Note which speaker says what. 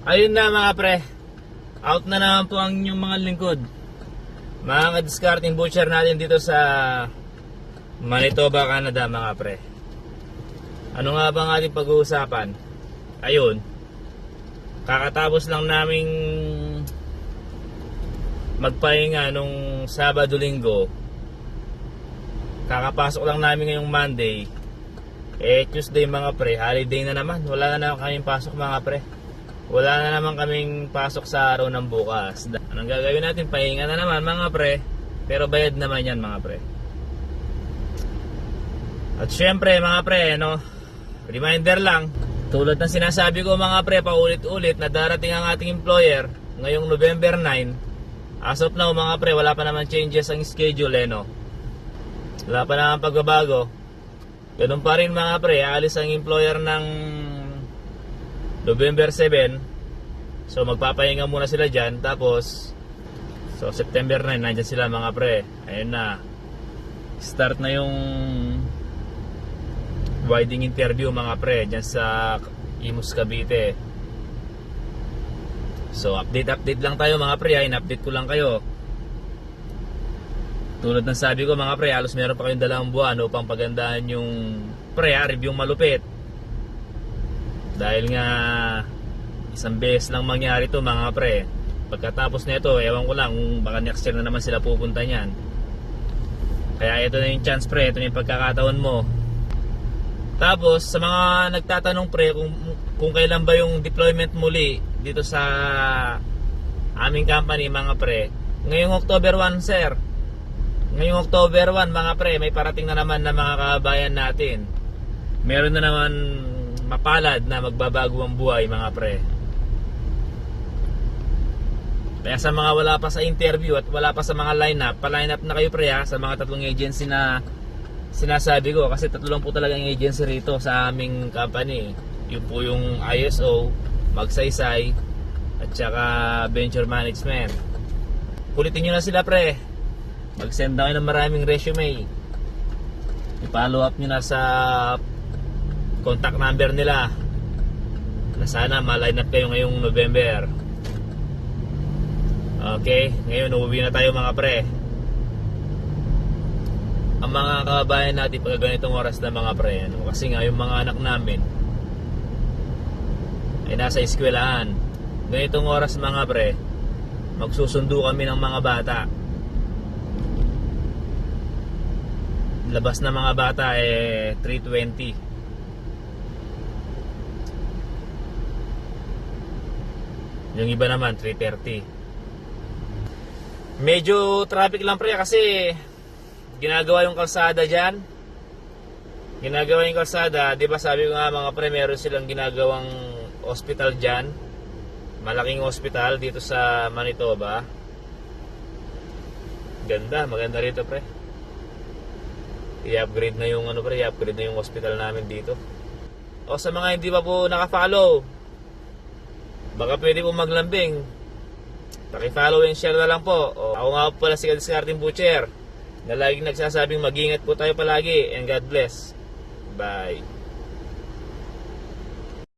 Speaker 1: Ayun na mga pre. Out na naman po ang inyong mga lingkod. Mga discarding butcher natin dito sa Manitoba, Canada mga pre. Ano nga ba ang ating pag-uusapan? Ayun. Kakatapos lang naming magpahinga nung Sabado Linggo. Kakapasok lang namin ngayong Monday. Eh Tuesday mga pre, holiday na naman. Wala na naman kaming pasok mga pre. Wala na naman kaming pasok sa araw ng bukas. Anong gagawin natin? Pahinga na naman mga pre. Pero bayad naman yan mga pre. At syempre mga pre, no, reminder lang, tulad ng sinasabi ko mga pre, paulit-ulit na darating ang ating employer ngayong November 9. As of now mga pre, wala pa naman changes ang schedule eh, no. Wala pa naman pagbabago. Ganun pa rin mga pre, aalis ang employer ng November 7. So magpapahinga muna sila dyan. Tapos, so September 9, nandyan sila mga pre. Ayun na. Start na yung widing interview mga pre dyan sa Imus Cavite. So update update lang tayo mga pre. Ayun, update ko lang kayo. Tulad ng sabi ko mga pre, halos meron pa kayong dalawang buwan upang pagandahan yung pre ha, review malupit. Dahil nga isang beses lang mangyari to mga pre. Pagkatapos nito, ewan ko lang baka next year na naman sila pupunta niyan. Kaya ito na yung chance pre, ito na yung pagkakataon mo. Tapos sa mga nagtatanong pre kung kung kailan ba yung deployment muli dito sa aming company mga pre. Ngayong October 1 sir. Ngayong October 1 mga pre, may parating na naman na mga kabayan natin. Meron na naman mapalad na magbabago ang buhay mga pre. Kaya sa mga wala pa sa interview at wala pa sa mga lineup, pa-line up na kayo pre ha, sa mga tatlong agency na sinasabi ko kasi tatlo lang po talaga ang agency rito sa aming company. Yun po yung ISO, Magsaysay, at saka Venture Management. Kulitin nyo na sila pre. Mag-send na kayo ng maraming resume. I-follow up nyo na sa contact number nila. Na sana ma-line up kayo ngayong November. Okay, ngayon uuwi na tayo mga pre. Ang mga kababayan natin pag ganitong oras na mga pre, ano, kasi nga yung mga anak namin ay nasa eskwelahan. Ganitong oras mga pre, magsusundo kami ng mga bata. Labas na mga bata eh 320. Yung iba naman 330. Medyo traffic lang pre kasi ginagawa yung kalsada diyan. Ginagawa yung kalsada, 'di ba sabi ko nga mga pre, meron silang ginagawang hospital diyan. Malaking hospital dito sa Manitoba. Ganda, maganda rito pre. I-upgrade na yung ano pre, i-upgrade na yung hospital namin dito. O sa mga hindi pa po naka-follow, baka pwede po maglambing. Paki-follow and share na lang po. O, ako nga po pala si Kadiskarting Butcher na laging nagsasabing mag-ingat po tayo palagi and God bless. Bye.